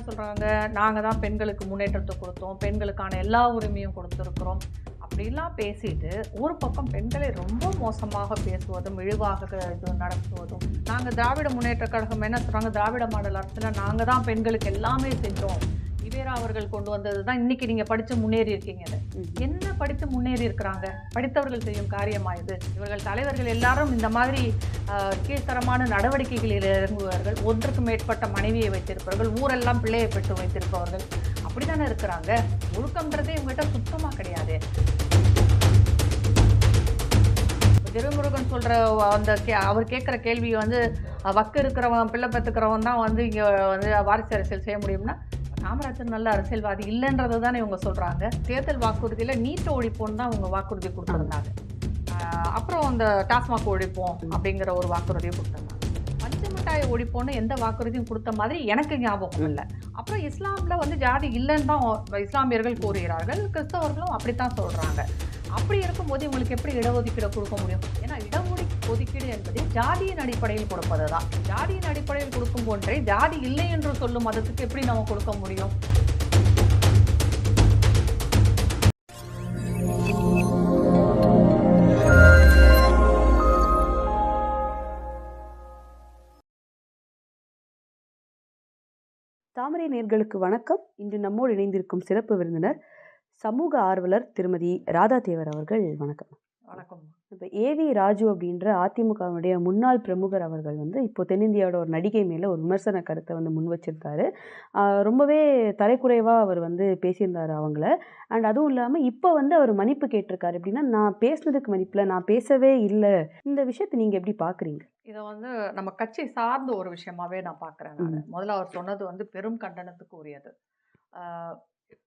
என்ன சொல்கிறாங்க நாங்கள் தான் பெண்களுக்கு முன்னேற்றத்தை கொடுத்தோம். பெண்களுக்கான எல்லா உரிமையும் கொடுத்துருக்குறோம். அப்படிலாம் பேசிட்டு ஒரு பக்கம் பெண்களை ரொம்ப மோசமாக பேசுவதும் இழிவாக இது நடத்துவதும் நாங்கள் திராவிட முன்னேற்ற கழகம் என்ன சொல்கிறாங்க திராவிட மாடல் அரசில் நாங்கள் தான் பெண்களுக்கு எல்லாமே செஞ்சோம். இவேரா அவர்கள் கொண்டு வந்தது தான் இன்னைக்கு நீங்கள் படித்து முன்னேறி இருக்கீங்க என்ன படித்து முன்னேறி இருக்கிறாங்க? படித்தவர்கள் செய்யும் காரியமா இது இவர்கள் தலைவர்கள் எல்லாரும் இந்த மாதிரி கீழ்த்தரமான நடவடிக்கைகளில் இறங்குவார்கள். ஒன்றுக்கு மேற்பட்ட மனைவியை வைத்திருப்பவர்கள் ஊரெல்லாம் பிள்ளையை பெற்று வைத்திருப்பவர்கள். அப்படிதானே இருக்கிறாங்க? ஒழுக்கம்ன்றதே இவங்ககிட்ட சுத்தமாக கிடையாது. திருமுருகன் சொல்ற அந்த கே அவர் கேட்குற கேள்வி வந்து வக்கு இருக்கிறவன் பிள்ளை பெற்றுக்கிறவன் தான் வந்து இங்கே வந்து வாரிசு அரசியல் செய்ய முடியும்னா காமராஜர் நல்ல அரசியல்வாதி இல்லைன்றது தானே இவங்க சொல்கிறாங்க தேர்தல் வாக்குறுதியில் நீட்டை ஒழிப்போன்னு தான் அவங்க வாக்குறுதி கொடுத்துருந்தாங்க. அப்புறம் அந்த டாஸ்மாக் ஒழிப்போம் அப்படிங்கிற ஒரு வாக்குறுதியை கொடுத்துருந்தாங்க. பஞ்சமிட்டாயை ஒழிப்போன்னு எந்த வாக்குறுதியும் கொடுத்த மாதிரி எனக்கு ஞாபகம் இல்லை. அப்புறம் இஸ்லாமில் வந்து ஜாதி இல்லைன்னு தான் இஸ்லாமியர்கள் கூறுகிறார்கள். கிறிஸ்தவர்களும் அப்படித்தான் சொல்கிறாங்க அப்படி இருக்கும்போது இவங்களுக்கு எப்படி இடஒதுக்கீடு கொடுக்க முடியும்? ஏன்னா இடம் ஒதுக்கீடு என்பது ஜாதியின் அடிப்படையில் கொடுப்பது தான் ஜாதியின் அடிப்படையில் கொடுக்கும் போன்றே ஜாதி இல்லை என்று சொல்லும் மதத்துக்கு எப்படி நம்ம கொடுக்க முடியும்? தாமரை நேர்களுக்கு வணக்கம். இன்று நம்மோடு இணைந்திருக்கும் சிறப்பு விருந்தினர் சமூக ஆர்வலர் திருமதி ராதா தேவர் அவர்கள். வணக்கம். வணக்கம். இப்போ ஏவி ராஜு அப்படின்ற அதிமுகவுடைய முன்னாள் பிரமுகர் அவர்கள் வந்து இப்போ தென்னிந்தியாவோட ஒரு நடிகை மேலே ஒரு விமர்சன கருத்தை வந்து முன் வச்சிருந்தாரு ஆஹ் ரொம்பவே தலைக்குறைவாக அவர் வந்து பேசியிருந்தார் அவங்கள. அண்ட் அதுவும் இல்லாமல் இப்போ வந்து அவர் மன்னிப்பு கேட்டிருக்காரு எப்படின்னா நான் பேசுனதுக்கு மன்னிப்பில் நான் பேசவே இல்லை. இந்த விஷயத்தை நீங்கள் எப்படி பார்க்குறீங்க இதை வந்து நம்ம கட்சி சார்ந்த ஒரு விஷயமாவே நான் பார்க்குறேன் நான். முதல்ல அவர் சொன்னது வந்து பெரும் கண்டனத்துக்கு உரியது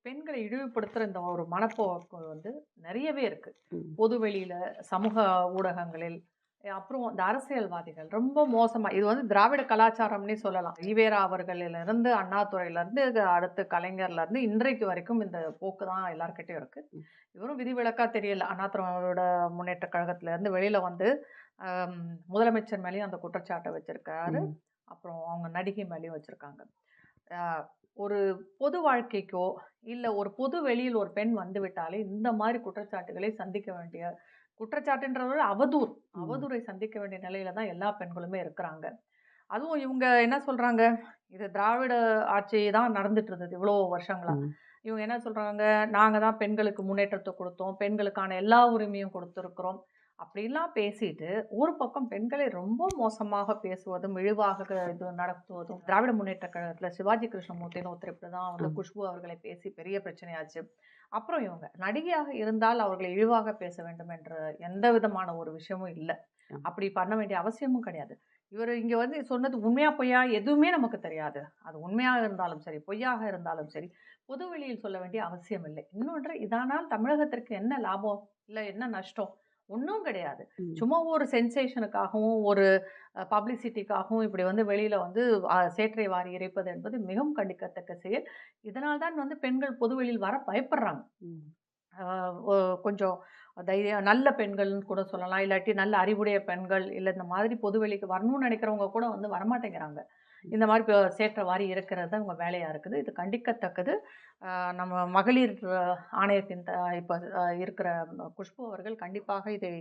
பெண்களை இழிவுபடுத்துகிற இந்த ஒரு மனப்போக்கு வந்து நிறையவே இருக்கு ம். பொது வெளியில சமூக ஊடகங்களில் அப்புறம் இந்த அரசியல்வாதிகள் ரொம்ப மோசமா இது வந்து திராவிட கலாச்சாரம்னே சொல்லலாம் ஈவேரா அவர்களிலிருந்து அண்ணாதுரையிலேருந்து அடுத்து கலைஞர்ல இருந்து இன்றைக்கு வரைக்கும் இந்த போக்கு தான் எல்லார்கிட்டயும் இருக்கு ம். இவரும் விதிவிலக்கா தெரியல அண்ணாதுரையோட முன்னேற்ற கழகத்துல இருந்து வெளியில வந்து முதலமைச்சர் மேலேயும் அந்த குற்றச்சாட்டை வச்சிருக்காரு. அப்புறம் அவங்க நடிகை மேலேயும் வச்சுருக்காங்க ஒரு பொது வாழ்க்கைக்கோ இல்லை ஒரு பொது வெளியில் ஒரு பெண் வந்து விட்டாலே இந்த மாதிரி குற்றச்சாட்டுகளை சந்திக்க வேண்டிய குற்றச்சாட்டுன்றத அவதூறு ம். அவதூறை சந்திக்க வேண்டிய நிலையில தான் எல்லா பெண்களுமே இருக்கிறாங்க. அதுவும் இவங்க என்ன சொல்றாங்க? இது திராவிட ஆட்சி தான் நடந்துட்டு இருந்தது இவ்வளோ வருஷங்களா. இவங்க என்ன சொல்றாங்க? நாங்க தான் பெண்களுக்கு முன்னேற்றத்தை கொடுத்தோம். பெண்களுக்கான எல்லா உரிமையும் கொடுத்துருக்குறோம். அப்படிலாம் பேசிட்டு ஒரு பக்கம் பெண்களை ரொம்ப மோசமாக பேசுவதும் இழிவாக இது நடத்துவதும் திராவிட முன்னேற்ற கழகத்துல சிவாஜி கிருஷ்ணமூர்த்தின்னு ஒருத்தர் இப்படி தான் வந்து. குஷ்பு அவர்களை பேசி பெரிய பிரச்சனையாச்சு. அப்புறம் இவங்க நடிகையாக இருந்தால் அவர்களை இழிவாக பேச வேண்டும் என்ற எந்த விதமான ஒரு விஷயமும் இல்லை. அப்படி பண்ண வேண்டிய அவசியமும் கிடையாது. இவர் இங்க வந்து சொன்னது உண்மையா பொய்யா எதுவுமே நமக்கு தெரியாது. அது உண்மையாக இருந்தாலும் சரி பொய்யாக இருந்தாலும் சரி பொது வெளியில் சொல்ல வேண்டிய அவசியம் இல்லை. இன்னொன்று இதனால் தமிழகத்திற்கு என்ன லாபம்? இல்லை என்ன நஷ்டம்? ஒன்றும் கிடையாது. சும்மா ஒரு சென்சேஷனுக்காகவும் ஒரு பப்ளிசிட்டிக்காகவும் இப்படி வந்து வெளியில வந்து சேற்றை வாரி இறைப்பது என்பது மிகவும் கண்டிக்கத்தக்க செயல். இதனால் தான் வந்து பெண்கள் பொதுவெளியில் வர பயப்படுறாங்க. கொஞ்சம் தைரியம் நல்ல பெண்கள்னு கூட சொல்லலாம். இல்லாட்டி நல்ல அறிவுடைய பெண்கள் இல்லை இந்த மாதிரி பொதுவெளிக்கு வரணும்னு நினைக்கிறவங்க கூட வந்து வரமாட்டேங்கிறாங்க. இந்த மாதிரி இப்போ சேற்ற வாரி இருக்கிறது தான் இவங்க வேலையாக இருக்குது. இது கண்டிக்கத்தக்கது. நம்ம மகளிர் ஆணையத்தின் த இப்போ இருக்கிற குஷ்பு அவர்கள் கண்டிப்பாக இதை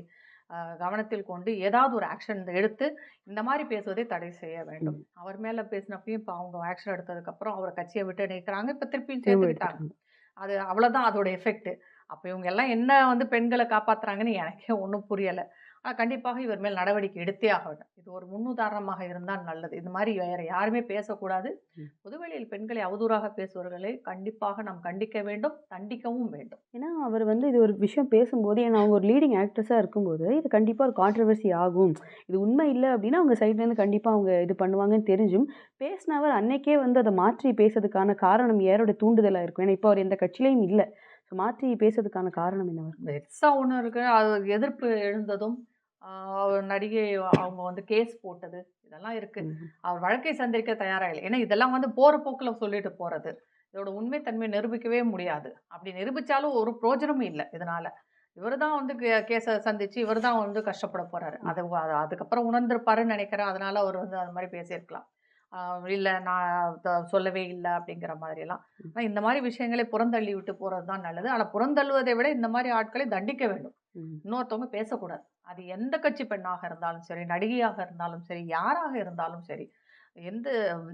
கவனத்தில் கொண்டு ஏதாவது ஒரு ஆக்ஷன் எடுத்து இந்த மாதிரி பேசுவதை தடை செய்ய வேண்டும். அவர் மேலே பேசினப்பையும் இப்போ அவங்க ஆக்ஷன் எடுத்ததுக்கப்புறம் அவரை கட்சியை விட்டு நிற்கிறாங்க இப்போ திருப்பியும் சேர்த்துக்கிட்டாங்க. எடுத்துக்கலாம். அது அவ்வளோதான் அதோட எஃபெக்ட் அப்போ இவங்க எல்லாம் என்ன வந்து பெண்களை காப்பாத்துறாங்கன்னு எனக்கே ஒன்றும் புரியலை. கண்டிப்பாக இவர் மேல் நடவடிக்கை எடுத்தே ஆக வேண்டும் இது ஒரு முன்னுதாரணமாக இருந்தால் நல்லது. இது மாதிரி வேற யாருமே பேசக்கூடாது. பொதுவெளியில் பெண்களை அவதூறாக பேசுபவர்களை கண்டிப்பாக நாம் கண்டிக்க வேண்டும் தண்டிக்கவும் வேண்டும். ஏன்னா அவர் வந்து இது ஒரு விஷயம் பேசும்போது ஏன்னா அவங்க ஒரு லீடிங் ஆக்ட்ரஸாக இருக்கும்போது இது கண்டிப்பாக ஒரு கான்ட்ரவர்சி ஆகும். இது உண்மை இல்லை அப்படின்னா அவங்க சைட்லேருந்து கண்டிப்பாக அவங்க இது பண்ணுவாங்கன்னு தெரிஞ்சும் பேசினவர் அன்னைக்கே வந்து அதை மாற்றி பேசுறதுக்கான காரணம் யாரோட தூண்டுதலாக இருக்கும். ஏன்னா இப்போ அவர் எந்த கட்சியிலையும் இல்லை. ஸோ மாற்றி பேசுறதுக்கான காரணம் என்னவர் பெருசாக ஒன்று இருக்கு. அது எதிர்ப்பு எழுந்ததும் நடிகை அவங்க வந்து கேஸ் போட்டது. இதெல்லாம் இருக்கு. அவர் வழக்கை சந்திக்க தயாரா இல்லை ஏன்னா இதெல்லாம் வந்து போற போக்குல சொல்லிட்டு போறது. இதோட உண்மைத்தன்மையை நிரூபிக்கவே முடியாது. அப்படி நிரூபிச்சாலும் ஒரு பிரோஜனமும் இல்லை இதனால. இவர் தான் வந்து கேஸை சந்திச்சு இவர் தான் வந்து கஷ்டப்பட போறாரு. அது அது- அதுக்கப்புறம் உணர்ந்திருப்பாருன்னு நினைக்கிறேன். அதனால அவர் வந்து அது மாதிரி பேசியிருக்கலாம். இல்லை நான் சொல்லவே இல்லை அப்படிங்கிற மாதிரியெல்லாம். ஆனால் இந்த மாதிரி விஷயங்களை புறந்தள்ளி விட்டு போகிறது தான் நல்லது. ஆனால் புறந்தள்ளுவதை விட இந்த மாதிரி ஆட்களை தண்டிக்க வேண்டும். இன்னொருத்தவங்க பேசக்கூடாது. அது எந்த கட்சி பெண்ணாக இருந்தாலும் சரி நடிகையாக இருந்தாலும் சரி யாராக இருந்தாலும் சரி எந்த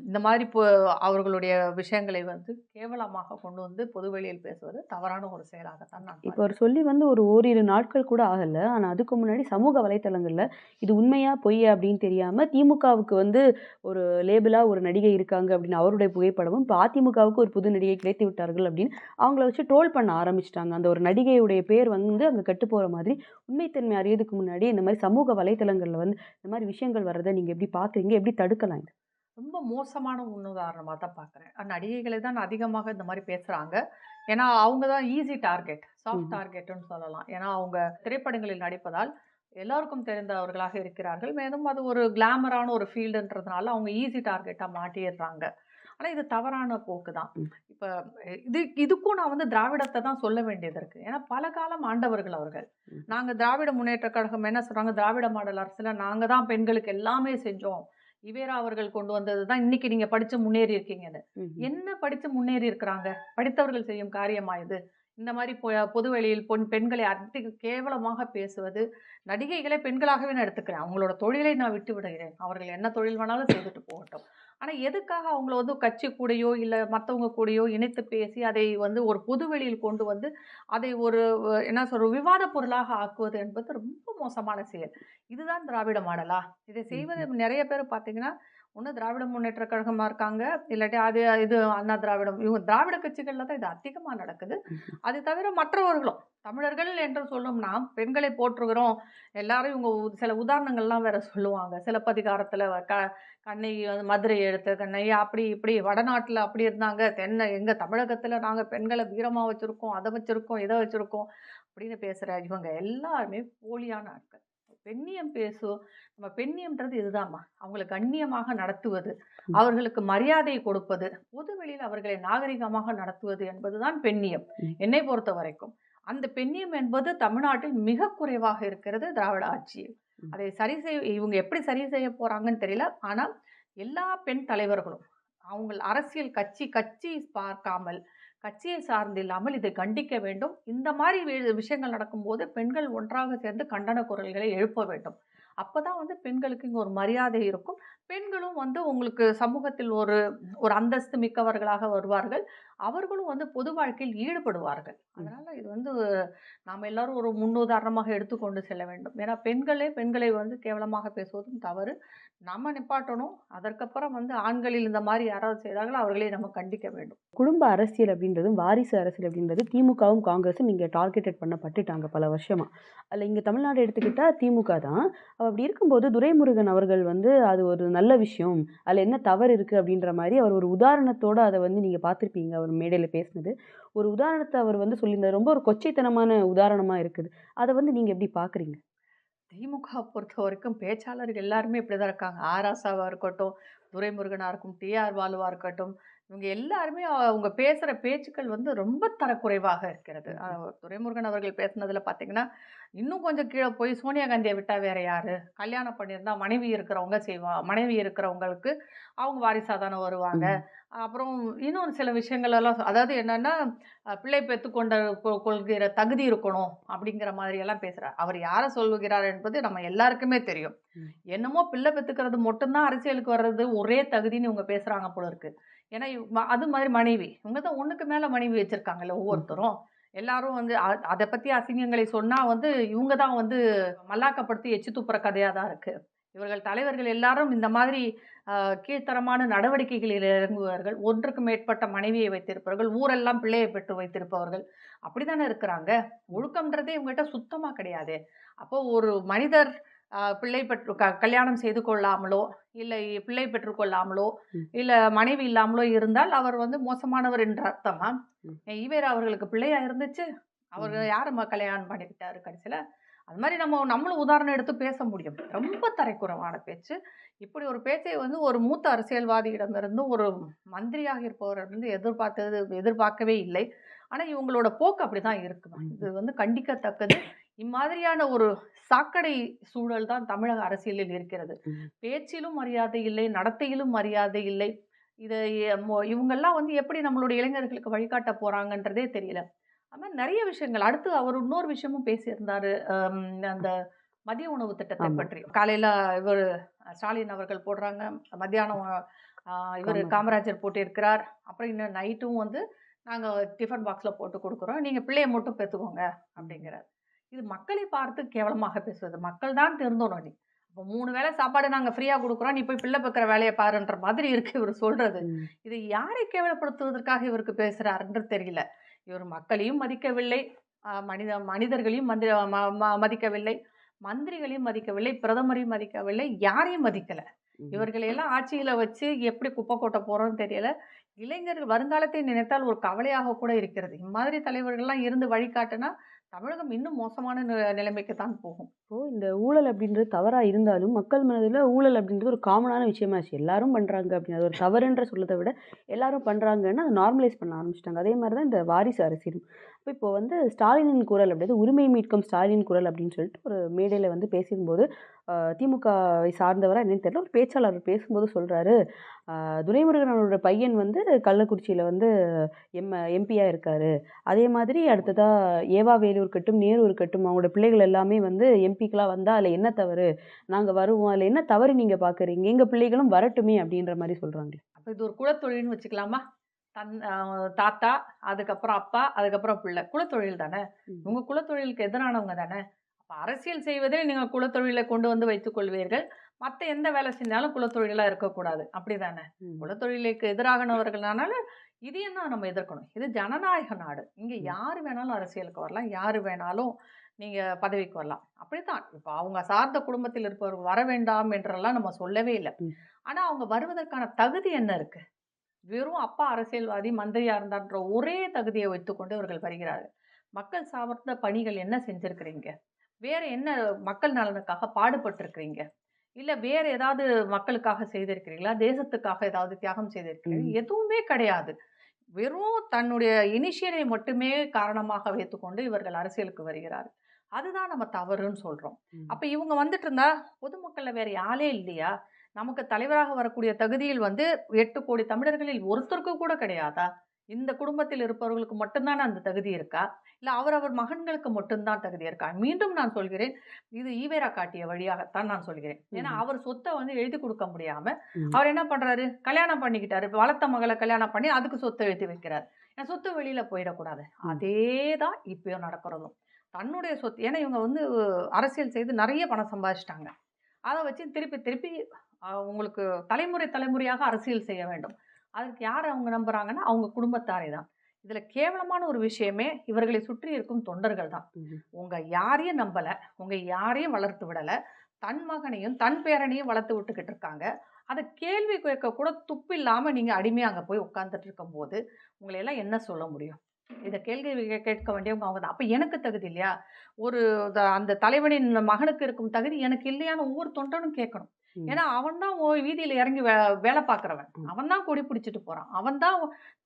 இந்த மாதிரி இப்போ அவர்களுடைய விஷயங்களை வந்து கேவலமாக கொண்டு வந்து பொதுவெளியில் பேசுவது தவறான ஒரு செயலாகத்தான் நான் இப்போ அவர் சொல்லி வந்து ஒரு ஓரிரு நாட்கள் கூட ஆகலை. ஆனால் அதுக்கு முன்னாடி சமூக வலைத்தளங்களில் இது உண்மையா பொய்யா அப்படின்னு தெரியாமல் திமுகவுக்கு வந்து ஒரு லேபிளாக ஒரு நடிகை இருக்காங்க அப்படின்னு அவருடைய புகைப்படமும் இப்போ அதிமுகவுக்கு ஒரு புது நடிகை கிடைத்து விட்டார்கள் அப்படின்னு அவங்கள வச்சு ட்ரோல் பண்ண ஆரம்பிச்சிட்டாங்க. அந்த ஒரு நடிகையுடைய பேர் வந்து அங்கே கெட்டு போகிற மாதிரி உண்மைத்தன்மை அறியதுக்கு முன்னாடி இந்த மாதிரி சமூக வலைத்தளங்களில் வந்து இந்த மாதிரி விஷயங்கள் வர்றதை நீங்கள் எப்படி பார்க்குறீங்க? எப்படி தடுக்கலாம் இது? ரொம்ப மோசமான முன்னுதாரணமாக தான் பார்க்குறேன். நடிகைகளை தான் அதிகமாக இந்த மாதிரி பேசுகிறாங்க ஏன்னா அவங்க தான் ஈஸி டார்கெட் சாஃப்ட். டார்கெட்னு சொல்லலாம். ஏன்னா அவங்க திரைப்படங்களில் நடிப்பதால் எல்லாருக்கும் தெரிந்தவர்களாக இருக்கிறார்கள். மேலும் அது ஒரு கிளாமரான ஒரு ஃபீல்டுன்றதுனால அவங்க ஈஸி டார்கெட்டாக மாட்டிடுறாங்க. ஆனால் இது தவறான போக்கு தான். இப்போ இது இதுக்கும் நான் வந்து திராவிடத்தை தான் சொல்ல வேண்டியது இருக்குது ஏன்னா பல காலம் ஆண்டவர்கள் அவர்கள். நாங்கள் திராவிட முன்னேற்ற கழகம் என்ன சொல்கிறாங்க திராவிட மாடல் அரசில் நாங்கள் தான் பெண்களுக்கு எல்லாமே செஞ்சோம். இவேரா அவர்கள் கொண்டு வந்தது தான் இன்னைக்கு நீங்கள் படித்து முன்னேறி இருக்கீங்கன்னு. என்ன படித்து முன்னேறி இருக்கிறாங்க? படித்தவர்கள் செய்யும் காரியமா இது? இந்த மாதிரி பொதுவெளியில் பொன் பெண்களை அதிக கேவலமாக பேசுவது நடிகைகளை பெண்களாகவே நான் எடுத்துக்கிறேன். அவங்களோட தொழிலை நான் விட்டு விடுகிறேன். அவர்கள் என்ன தொழில் வேணாலும் செய்துட்டு போகட்டும். ஆனால் எதுக்காக அவங்கள வந்து கட்சி கூடயோ இல்லை மற்றவங்க கூடயோ இணைத்து பேசி அதை வந்து ஒரு பொதுவெளியில் கொண்டு வந்து அதை ஒரு என்ன சொல்ற விவாத பொருளாக ஆக்குவது என்பது ரொம்ப மோசமான செயல். இதுதான் திராவிட மாடலா? இதை செய்வது நிறைய பேர் பார்த்தீங்கன்னா ஒன்று திராவிட முன்னேற்ற கழகமாக இருக்காங்க. இல்லாட்டி அது இது அண்ணா திராவிடம். இவங்க திராவிட கட்சிகளில் தான் இது அதிகமாக நடக்குது. அது தவிர மற்றவர்களும் தமிழர்கள் என்று சொல்லணும்னா பெண்களை போற்றுகிறோம். எல்லாரும் இவங்க சில உதாரணங்கள்லாம் வேற சொல்லுவாங்க. சிலப்பதிகாரத்தில் க கண்ணை மதுரை எடுத்து கண்ணை அப்படி இப்படி வடநாட்டில் அப்படி இருந்தாங்க. தென்னை எங்கள் தமிழகத்தில் நாங்கள் பெண்களை வீரமாக வச்சுருக்கோம் அதை வச்சுருக்கோம் இதை வச்சுருக்கோம் அப்படின்னு பேசுகிற இவங்க எல்லாருமே போலியான ஆட்கள். பெண்ணியம் பேசு நம்ம பெண்ணியம்ன்றது இதுதாம்மா அவங்களை கண்ணியமாக நடத்துவது. அவர்களுக்கு மரியாதையை கொடுப்பது பொதுவெளியில் அவர்களை நாகரிகமாக நடத்துவது என்பதுதான் பெண்ணியம். என்னை பொறுத்த வரைக்கும் அந்த பெண்ணியம் என்பது தமிழ்நாட்டில் மிக குறைவாக இருக்கிறது திராவிட ஆட்சியில். அதை சரி செய்ய இவங்க எப்படி சரி செய்ய போறாங்கன்னு தெரியல ஆனால் எல்லா பெண் தலைவர்களும் அவங்க அரசியல் கட்சி கட்சி பார்க்காமல் கட்சியை சார்ந்து இல்லாமல் இதை கண்டிக்க வேண்டும். இந்த மாதிரி விஷயங்கள் நடக்கும்போது பெண்கள் ஒன்றாக சேர்ந்து கண்டன குரல்களை எழுப்ப வேண்டும். அப்பதான் வந்து பெண்களுக்கு இங்கே ஒரு மரியாதை இருக்கும். பெண்களும் வந்து உங்களுக்கு சமூகத்தில் ஒரு ஒரு அந்தஸ்து மிக்கவர்களாக வருவார்கள். அவர்களும் வந்து பொது வாழ்க்கையில் ஈடுபடுவார்கள். அதனால இது வந்து நாம் எல்லாரும் ஒரு முன்னுதாரணமாக எடுத்துக்கொண்டு செல்ல வேண்டும். ஏன்னா பெண்களே பெண்களை வந்து கேவலமாக பேசுவதும் தவறு. நம்ம நிப்பாட்டணும். அதற்கப்புறம் வந்து ஆண்களில் இந்த மாதிரி யாராவது செய்தாங்களோ அவர்களை நம்ம கண்டிக்க வேண்டும். குடும்ப அரசியல் அப்படின்றதும் வாரிசு அரசியல் அப்படின்றது திமுகவும் காங்கிரஸும் இங்கே டார்கெட்டட் பண்ணப்பட்டுட்டாங்க பல வருஷமாக அதில் இங்கே தமிழ்நாடு எடுத்துக்கிட்டால் திமுக தான். அப்படி இருக்கும்போது துரைமுருகன் அவர்கள் வந்து அது ஒரு நல்ல விஷயம். அதில் என்ன தவறு இருக்குது அப்படின்ற மாதிரி அவர் ஒரு உதாரணத்தோடு அதை வந்து நீங்கள் பார்த்துருப்பீங்க அவர் மேடையில் பேசினது. ஒரு உதாரணத்தை அவர் வந்து சொல்லியிருந்தார். ரொம்ப ஒரு கொச்சைத்தனமான உதாரணமாக இருக்குது. அதை வந்து நீங்கள் எப்படி பார்க்குறீங்க? திமுக பொறுத்த வரைக்கும் பேச்சாளர்கள் எல்லாருமே இப்படி தான் இருக்காங்க ஆராசாவாக இருக்கட்டும் துரைமுருகனாக இருக்கும் டிஆர் பாலுவாக இருக்கட்டும் இவங்க எல்லாருமே அவங்க பேசுகிற பேச்சுக்கள் வந்து ரொம்ப தரக்குறைவாக இருக்கிறது. துரைமுருகன் அவர்கள் பேசுனதில் பார்த்தீங்கன்னா இன்னும் கொஞ்சம் கீழே போய் சோனியா காந்தியை விட்டால் வேற யாரு? கல்யாணம் பண்ணியிருந்தா மனைவி இருக்கிறவங்க செய்வா மனைவி இருக்கிறவங்களுக்கு அவங்க வாரிசாக தானே வருவாங்க. அப்புறம் இன்னும் சில விஷயங்கள் எல்லாம் சொ- அதாவது என்னன்னா பிள்ளை பெற்றுக்கொண்ட கொ- கொள்கிற தகுதி இருக்கணும் அப்படிங்கிற மாதிரி எல்லாம் பேசுறார். அவர் யாரை சொல்லுகிறார் என்பது நம்ம எல்லாருக்குமே தெரியும். என்னமோ பிள்ளை பெற்றுக்கிறது மட்டும்தான் அரசியலுக்கு வர்றது ஒரே தகுதின்னு இவங்க பேசுறாங்க போல இருக்கு. ஏன்னா அது மாதிரி மனைவி. இவங்க தான் ஒண்ணுக்கு மேல மனைவி வச்சிருக்காங்கல்ல ஒவ்வொருத்தரும். எல்லாரும் வந்து அதை பத்தி அசிங்கங்களை சொன்னா வந்து இவங்க தான் வந்து மல்லாக்கப்படுத்தி எச்சு துப்புற கதையா தான் இருக்கு. இவர்கள் தலைவர்கள் எல்லாரும் இந்த மாதிரி கீழ்த்தரமான நடவடிக்கைகளில் இறங்குவார்கள் ஒன்றுக்கு மேற்பட்ட மனைவியை வைத்திருப்பவர்கள் ஊரெல்லாம் பிள்ளையை பெற்று வைத்திருப்பவர்கள் அப்படிதானே இருக்கிறாங்க ஒழுக்கம்ன்றதே இவங்ககிட்ட சுத்தமா கிடையாது அப்போ ஒரு மனிதர் பிள்ளை பெற்று க கல்யாணம் செய்து கொள்ளாமலோ இல்லை பிள்ளை பெற்றுக்கொள்ளாமலோ. இல்லை மனைவி இல்லாமலோ இருந்தால் அவர் வந்து மோசமானவர் என்ற அர்த்தமா. ஈவேரா அவர்களுக்கு பிள்ளையா இருந்துச்சு அவர். யாரும்மா கல்யாணம் பண்ணிக்கிட்டாரு கடைசியில் அது மாதிரி நம்ம நம்மளும் உதாரணம் எடுத்து பேச முடியும். ரொம்ப தரைக்குறவான பேச்சு. இப்படி ஒரு பேச்சை வந்து ஒரு மூத்த அரசியல்வாதியிடமிருந்து ஒரு மந்திரியாக இருப்பவரிடமிருந்து எதிர்பார்த்தது எதிர்பார்க்கவே இல்லை. ஆனால் இவங்களோட போக்கு அப்படி தான் இருக்குமா இது வந்து கண்டிக்கத்தக்கது. இம்மாதிரியான ஒரு சாக்கடை சூழல் தான் தமிழக அரசியலில் இருக்கிறது. பேச்சிலும் மரியாதை இல்லை நடத்தையிலும் மரியாதை இல்லை. இதை இவங்கெல்லாம் வந்து எப்படி நம்மளுடைய இளைஞர்களுக்கு வழிகாட்ட போறாங்கன்றதே தெரியல. மாதிரி நிறைய விஷயங்கள். அடுத்து அவர் இன்னொரு விஷயமும் பேசியிருந்தாரு. அந்த மதிய உணவு திட்டத்தை. பற்றி. காலையில இவர் ஸ்டாலின் அவர்கள் போடுறாங்க. மத்தியானம் இவர் காமராஜர். போட்டிருக்கிறார். அப்புறம் இன்னும் நைட்டும் வந்து நாங்கள் டிஃபன் பாக்ஸில் போட்டு கொடுக்குறோம். நீங்கள் பிள்ளைய மட்டும் பெற்றுக்கோங்க அப்படிங்கிறார். இது மக்களை பார்த்து கேவலமாக பேசுவது. மக்கள் தான் திருந்தணும் நீ இப்போ மூணு வேளை சாப்பாடு நாங்கள் ஃப்ரீயாக கொடுக்குறோம். நீ போய் பிள்ளை பெக்கிற வேலையை பாருன்ற மாதிரி இருக்கு இவர் சொல்றது. ம். இது யாரை கேவலப்படுத்துவதற்காக இவருக்கு பேசுறாருன்னு தெரியல. இவர் மக்களையும் மதிக்கவில்லை. மனித மனிதர்களையும் மந்திர மதிக்கவில்லை. மந்திரிகளையும் மதிக்கவில்லை. பிரதமரையும் மதிக்கவில்லை. யாரையும் மதிக்கல. ம். இவர்களை எல்லாம் ஆட்சியில வச்சு எப்படி குப்பை கொட்ட போறோம்னு தெரியல. இளைஞர்கள் வருங்காலத்தை நினைத்தால் ஒரு கவலையாக கூட இருக்கிறது. இம்மாதிரி தலைவர்கள்லாம் இருந்து வழிகாட்டுனா தமிழகம் இன்னும் மோசமான நிலைமைக்கு தான் போகும். இப்போ இந்த ஊழல் அப்படின்றது தவறா இருந்தாலும் மக்கள் மனதில் ஊழல் அப்படின்றது ஒரு காமனான விஷயமாச்சு எல்லாரும் பண்றாங்க அப்படின்னு அது ஒரு தவறுன்ற சொல்லதை விட எல்லாரும் பண்றாங்கன்னு அதை நார்மலைஸ் பண்ண ஆரம்பிச்சிட்டாங்க. அதே மாதிரி தான் இந்த வாரிசு அரசியலும். இப்போ வந்து ஸ்டாலினின் குரல் அப்படின்றது உரிமை மீட்கும் ஸ்டாலின் குரல் அப்படின்னு சொல்லிட்டு ஒரு மேடையில் வந்து பேசும்போது திமுகவை சார்ந்தவராக என்னன்னு தெரியல ஒரு பேச்சாளர் பேசும்போது சொல்கிறாரு துரைமுருகனோட துரைமுருகன் அவரோட பையன் வந்து கள்ளக்குறிச்சியில் வந்து எம் எம்பியாக இருக்கார். அதே மாதிரி அடுத்ததாக ஏவா வேலூர் இருக்கட்டும் நேரு இருக்கட்டும் அவங்களோட பிள்ளைகள் எல்லாமே வந்து எம்பிக்கெலாம் வந்தால் அதில் என்ன தவறு? நாங்கள் வருவோம் அதில் என்ன தவறு நீங்கள் பார்க்குறீங்க எங்கள் பிள்ளைகளும் வரட்டுமே அப்படின்ற மாதிரி சொல்கிறாங்க அப்போ இது ஒரு குலத்தொழில்னு வச்சுக்கலாமா? தன் தாத்தா அதுக்கப்புறம் அப்பா அதுக்கப்புறம் பிள்ளை. குலத்தொழில் தானே. உங்க குலத்தொழிலுக்கு எதிரானவங்க தானே? அப்போ அரசியல் செய்வதே நீங்கள் குலத்தொழிலை கொண்டு வந்து வைத்துக் கொள்வீர்கள். மற்ற எந்த வேலை செஞ்சாலும் குலத்தொழிலாக இருக்கக்கூடாது. அப்படிதானே குலத்தொழிலுக்கு எதிராகனவர்களானால இதையும் தான் நம்ம எதிர்க்கணும்? இது ஜனநாயக நாடு. இங்க. யாரு வேணாலும் அரசியலுக்கு வரலாம். யாரு வேணாலும் நீங்க பதவிக்கு வரலாம். அப்படித்தான். இப்போ அவங்க சார்ந்த குடும்பத்தில் இருப்பவர் வர வேண்டாம் என்றெல்லாம் நம்ம சொல்லவே இல்லை. ம். ஆனா அவங்க வருவதற்கான தகுதி என்ன இருக்கு? வெறும் அப்பா அரசியல்வாதி மந்திரியா இருந்தான்ற ஒரே தகுதியை வைத்துக்கொண்டு இவர்கள் வருகிறார்கள். மக்கள் சார்ந்த பணிகள் என்ன செஞ்சிருக்கிறீங்க? வேற என்ன மக்கள் நலனுக்காக பாடுபட்டிருக்கிறீங்க? இல்ல வேற ஏதாவது மக்களுக்காக செய்திருக்கிறீங்களா? தேசத்துக்காக ஏதாவது தியாகம் செய்திருக்கிறீங்களா ம். எதுவுமே கிடையாது. வெறும் தன்னுடைய இனிஷியலை மட்டுமே காரணமாக வைத்துக்கொண்டு இவர்கள் அரசியலுக்கு வருகிறார்கள். அதுதான் நம்ம தவறுன்னு சொல்றோம். ம். அப்ப இவங்க வந்துட்டு இருந்தா பொதுமக்கள்ல வேற ஆளே இல்லையா? நமக்கு தலைவராக வரக்கூடிய தகுதியில் வந்து எட்டு கோடி தமிழர்களில் ஒருத்தருக்கு கூட கிடையாதா? இந்த குடும்பத்தில் இருப்பவர்களுக்கு மட்டும்தான் அந்த தகுதி இருக்கா? இல்ல அவரவர் மகன்களுக்கு மட்டும்தான் தகுதி இருக்கா? மீண்டும் நான் சொல்கிறேன் இது ஈவேரா காட்டிய வழியாகத்தான் நான் சொல்கிறேன். ஏன்னா. அவர் சொத்தை வந்து எழுதி கொடுக்க முடியாம. அவர் என்ன பண்றாரு? கல்யாணம் பண்ணிக்கிட்டாரு. வளர்த்த மகளை கல்யாணம் பண்ணி அதுக்கு சொத்தை எழுதி வைக்கிறார். ஏன்னா சொத்து வெளியில போயிடக்கூடாது. அதே தான் இப்பயும் நடக்கிறதும். தன்னுடைய சொத்து ஏன்னா இவங்க வந்து அரசியல் செய்து நிறைய பணம் சம்பாதிச்சிட்டாங்க. அதை வச்சு திருப்பி திருப்பி உங்களுக்கு தலைமுறை தலைமுறையாக அரசியல் செய்ய வேண்டும். அதுக்கு யார் அவங்க நம்புறாங்கன்னா அவங்க குடும்பத்தாரே தான். இதுல கேவலமான ஒரு விஷயமே இவர்களை சுற்றி இருக்கும் தொண்டர்கள் தான். ம். உங்க யாரையும் நம்பல உங்க யாரையும் வளர்த்து விடல தன் மகனையும் தன் பேரனையும் வளர்த்து விட்டுக்கிட்டு இருக்காங்க. அதை கேள்வி கேட்க கூட துப்பு இல்லாம நீங்க அடிமையா அங்க போய் உட்கார்ந்துட்டு இருக்கும் போது உங்களை எல்லாம் என்ன சொல்ல முடியும்? இதை கேள்வி கேட்க வேண்டியவங்க அவங்க தான். அப்ப எனக்கு தகுதி இல்லையா? ஒரு அந்த தலைவனின் மகனுக்கு இருக்கும் தகுதி எனக்கு இல்லையான்னு ஒவ்வொரு தொண்டனும் கேட்கணும். ஏன்னா அவன் தான் வீதியில இறங்கி வே வேலை பார்க்குறவன். அவன் தான் கொடி பிடிச்சிட்டு போறான். அவன் தான்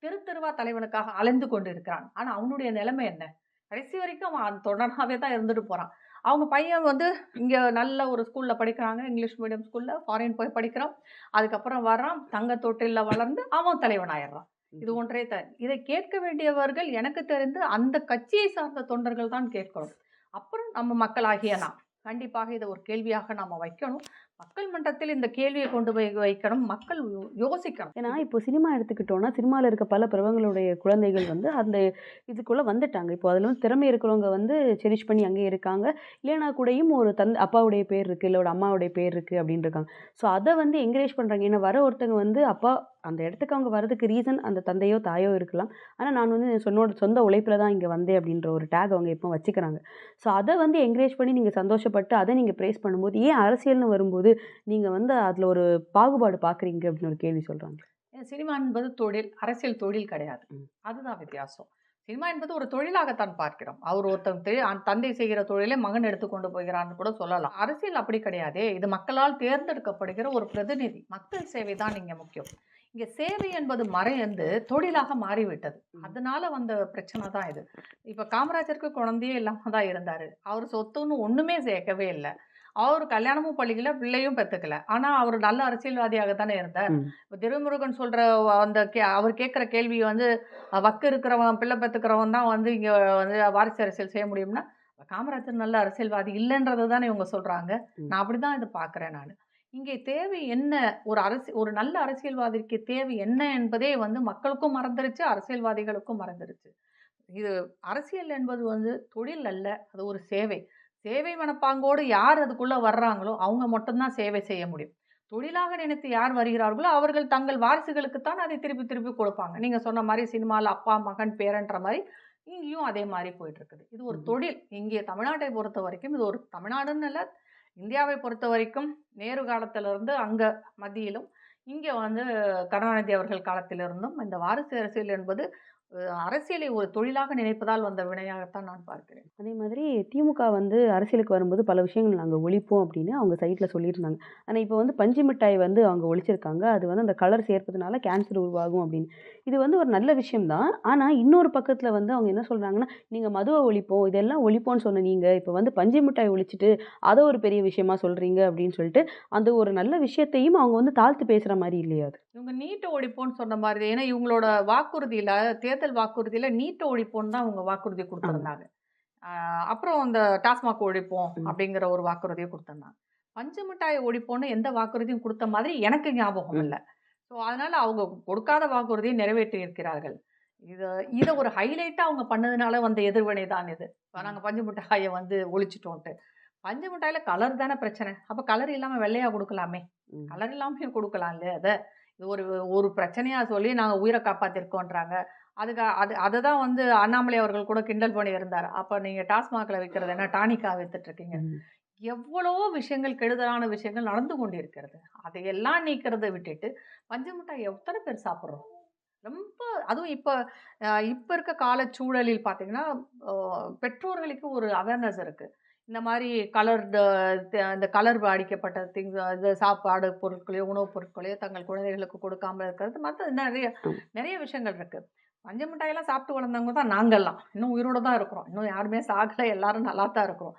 தெரு தெருவா தலைவனுக்காக அலைந்து கொண்டு இருக்கிறான். ஆனா அவனுடைய நிலைமை என்ன? கடைசி வரைக்கும் அவன் தொடர்னாவே தான் இருந்துட்டு போறான். அவங்க பையன் வந்து இங்க நல்ல ஒரு ஸ்கூல்ல படிக்கிறாங்க. இங்கிலீஷ் மீடியம் ஸ்கூல்ல ஃபாரின் போய் படிக்கிறான். அதுக்கப்புறம் வர்றான். தங்க தொட்டில்ல வளர்ந்து அவன் தலைவன் ஆயிடுறான் இது ஒன்றே தான் இதை கேட்க வேண்டியவர்கள் எனக்கு தெரிந்து அந்த கட்சியை சார்ந்த தொண்டர்கள் தான் கேட்கணும். அப்புறம் நம்ம மக்களாகிய நாம். கண்டிப்பாக இதை ஒரு கேள்வியாக நாம வைக்கணும். மக்கள் மன்றத்தில் இந்த கேள்வியை கொண்டு போய் வைக்கணும் மக்கள் யோ- யோசிக்கணும். ஏன்னா இப்போ சினிமா எடுத்துக்கிட்டோம்னா சினிமாவில் இருக்க பல பிரபங்களுடைய குழந்தைகள் வந்து அந்த இதுக்குள்ளே வந்துட்டாங்க. இப்போ அதில் வந்து திறமை இருக்கிறவங்க வந்து செரிஷ் பண்ணி அங்கே இருக்காங்க. இல்லைனா கூடயும் ஒரு தந்தை அப்பாவுடைய பேர் இருக்குது இல்லை ஒரு அம்மாவுடைய பேர் இருக்குது அப்படின்னு இருக்காங்க ஸோ அதை வந்து என்கரேஜ் பண்ணுறாங்க ஏன்னா வர ஒருத்தங்க வந்து அப்பா அந்த இடத்துக்கு அவங்க வரதுக்கு ரீசன் அந்த தந்தையோ தாயோ இருக்கலாம். ஆனால் நான் வந்து சொன்னோட சொந்த உழைப்பில் தான் இங்கே வந்தேன் அப்படின்ற ஒரு டேக் அவங்க இப்போ வச்சுக்கிறாங்க. ஸோ அதை வந்து என்கரேஜ் பண்ணி நீங்கள் சந்தோஷப்பட்டு அதை நீங்கள் ப்ரேஸ் பண்ணும்போது ஏன் அரசியல்னு வரும்போது நீங்கள் வந்து அதில் ஒரு பாகுபாடு பார்க்குறீங்க அப்படின்னு ஒரு கேள்வி சொல்கிறாங்க சினிமா என்பது தொழில் அரசியல் தொழில் கிடையாது. அதுதான் வித்தியாசம். சினிமா என்பது ஒரு தொழிலாகத்தான் பார்க்கிறோம். அவர் ஒருத்தன் தந்தை செய்கிற தொழிலை மகன் எடுத்துக்கொண்டு போகிறான்னு கூட சொல்லலாம். அரசியல் அப்படி கிடையாதே. இது மக்களால் தேர்ந்தெடுக்கப்படுகிற ஒரு பிரதிநிதி. மக்கள் சேவை தான் இங்க முக்கியம். இங்க சேவை என்பது மறைந்து தொழிலாக மாறிவிட்டது. அதனால வந்த பிரச்சனை தான் இது. இப்ப காமராஜருக்கு குழந்தையே இல்லாம தான் இருந்தாரு. அவர் சொத்துன்னு ஒண்ணுமே சேர்க்கவே இல்லை. அவர் கல்யாணமும் பண்ணிக்கல பிள்ளையும் பெத்துக்கல. ஆனா அவர் நல்ல அரசியல்வாதியாக தானே இருந்தார். இப்ப திருமுருகன் சொல்ற அந்த கே- அவர் கேட்குற கேள்வி வந்து வக்கு இருக்கிறவன் பிள்ளை பெத்துக்கிறவன் தான் வந்து இங்க வந்து வாரிசு அரசியல் செய்ய முடியும்னா காமராஜர் நல்ல அரசியல்வாதி இல்லைன்றது தானே இவங்க சொல்றாங்க. ம். நான் அப்படிதான் இதை பார்க்குறேன் நான். இங்கே தேவை என்ன? ஒரு அரசு ஒரு நல்ல அரசியல்வாதிக்கு தேவை என்ன என்பதே வந்து மக்களுக்கும் மறந்துருச்சு அரசியல்வாதிகளுக்கும் மறந்துருச்சு. இது அரசியல் என்பது வந்து தொழில் அல்ல அது ஒரு சேவை. சேவை மனப்பாங்கோடு யார் அதுக்குள்ள வர்றாங்களோ அவங்க மட்டும்தான் சேவை செய்ய முடியும். தொழிலாக நினைத்து யார் வருகிறார்களோ அவர்கள் தங்கள் வாரிசுகளுக்குத்தான் அதை திருப்பி திருப்பி கொடுப்பாங்க. நீங்க சொன்ன மாதிரி சினிமாவில் அப்பா மகன் பேரன்ற மாதிரி இங்கேயும் அதே மாதிரி போயிட்டு இருக்குது. இது ஒரு. தொழில். இங்கே தமிழ்நாட்டை பொறுத்த வரைக்கும் இது ஒரு தமிழ்நாடுன்னு இல்லை இந்தியாவை பொறுத்த வரைக்கும் நேரு காலத்திலிருந்து அங்கே மத்தியிலும் இங்கே வந்து கருணாநிதி அவர்கள் காலத்திலிருந்தும் இந்த வாரிசு அரசியல் என்பது அரசியலை ஒரு தொழிலாக நினைப்பதால் வந்த வினையாகத்தான் நான் பார்க்கிறேன். அதே மாதிரி திமுக வந்து அரசியலுக்கு வரும்போது பல விஷயங்கள் நாங்கள் ஒழிப்போம் அப்படின்னு அவங்க சைட்டில் சொல்லியிருந்தாங்க. ஆனால் இப்போ வந்து பஞ்சு மிட்டாய் வந்து அவங்க ஒழிச்சிருக்காங்க. அது வந்து அந்த கலர் சேர்ப்பதனால கேன்சர் உருவாகும் அப்படின்னு. இது வந்து ஒரு நல்ல விஷயம்தான். ஆனால் இன்னொரு பக்கத்தில் வந்து அவங்க என்ன சொல்கிறாங்கன்னா நீங்கள் மதுவை ஒழிப்போம். இதெல்லாம் ஒழிப்போம்னு சொன்ன நீங்கள் இப்போ வந்து பஞ்சு மிட்டாய் ஒழிச்சிட்டு அதை ஒரு பெரிய விஷயமா சொல்கிறீங்க அப்படின்னு சொல்லிட்டு அந்த ஒரு நல்ல விஷயத்தையும் அவங்க வந்து தாழ்த்து பேசுகிற மாதிரி இல்லையா அது? இவங்க நீட்டை ஒழிப்போன்னு சொன்ன மாதிரி ஏன்னா இவங்களோட வாக்குறுதியில தேர்தல் வாக்குறுதியில நீட்டை ஒழிப்போன்னு தான் அவங்க வாக்குறுதி கொடுத்துருந்தாங்க. அப்புறம் அந்த டாஸ்மாக் ஒழிப்போம். அப்படிங்கிற ஒரு வாக்குறுதியை கொடுத்துருந்தாங்க. பஞ்சு மிட்டாயை ஒழிப்போன்னு எந்த வாக்குறுதியும் கொடுத்த மாதிரி எனக்கு ஞாபகம். இல்லை. ஸோ அதனால அவங்க கொடுக்காத வாக்குறுதியை நிறைவேற்றி இருக்கிறார்கள். இதை இதை ஒரு ஹைலைட்டாக அவங்க பண்ணதுனால வந்த எதிர்வினை தான் இது. நாங்கள் பஞ்சு மிட்டாயை வந்து ஒழிச்சிட்டோன்ட்டு. பஞ்சு மிட்டாயில் கலர் தானே பிரச்சனை. அப்போ கலர் இல்லாமல் வெள்ளையாக கொடுக்கலாமே. கலர் இல்லாமல் கொடுக்கலாம்ல அதை. இது ஒரு ஒரு பிரச்சனையாக சொல்லி நாங்கள் உயிரை காப்பாற்றிருக்கோன்றாங்க அதுக்கு அது அதை தான் வந்து அண்ணாமலை அவர்கள் கூட கிண்டல் பண்ணி இருந்தார். அப்போ நீங்கள் டாஸ்மாகில் விற்கிறது என்ன? டானிக்காக வித்துட்ருக்கீங்க ம். எவ்வளவோ விஷயங்கள் கெடுதலான விஷயங்கள் நடந்து கொண்டிருக்கிறது. அதையெல்லாம் நீக்கிறதை விட்டுட்டு பஞ்சு மிட்டாய் எத்தனை பேர் சாப்பிட்றோம்? ரொம்ப அதுவும் இப்போ இப்போ இருக்க காலச்சூழலில் பார்த்தீங்கன்னா அஹ், பெற்றோர்களுக்கு ஒரு அவேர்னஸ் இருக்குது இந்த மாதிரி கலர் இந்த கலர் அடிக்கப்பட்ட திங்ஸ் இது சாப்பாடு பொருட்களையோ உணவுப் பொருட்களையோ தங்கள் குழந்தைகளுக்கு கொடுக்காம இருக்கிறது. மற்ற நிறைய. நிறைய விஷயங்கள் இருக்குது பஞ்சு மிட்டாயெல்லாம் சாப்பிட்டு வளர்ந்தவங்க தான் நாங்கள்லாம். இன்னும் உயிரோட தான் இருக்கிறோம். இன்னும் யாருமே சாகலை. எல்லாரும் நல்லா தான் இருக்கிறோம்.